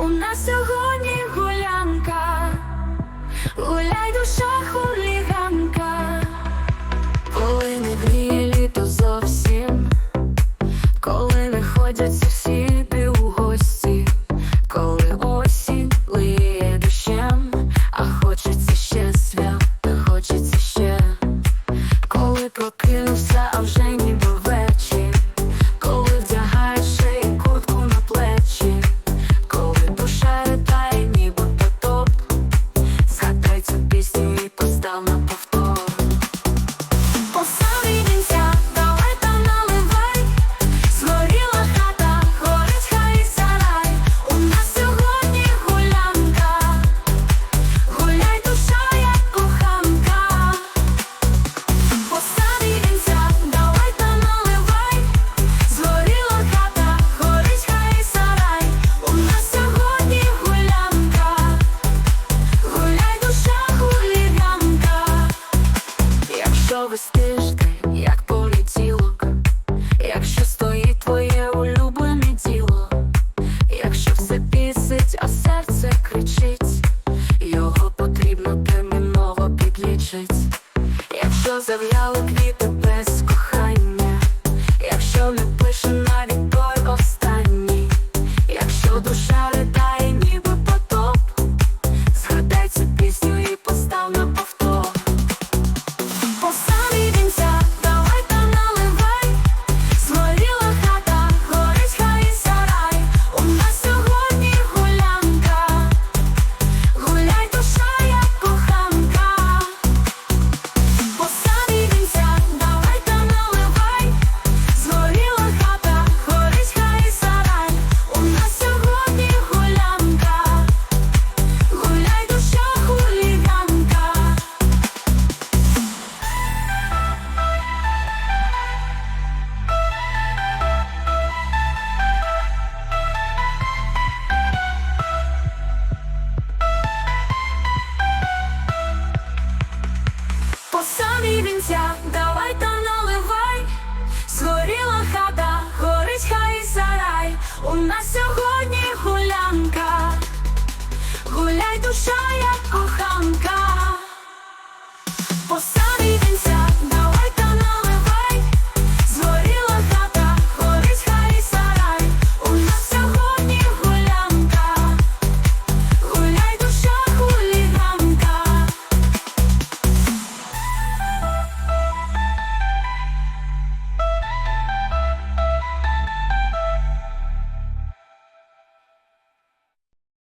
У нас сьогодні гулянка, гуляй душа хуліганка, коли не гріє літо зовсім, коли не ходять сусіди у гості, коли осінь лиє дощем, а хочеться ще свята, хочеться ще, коли прокинувся, а вже ніби Якщо зав'яли квіти без кохання, якщо не пише навіть самі вінця, давай та наливай, згоріла хата, горить хай сарай. У нас сьогодні гулянка, гуляй душа, як коханка.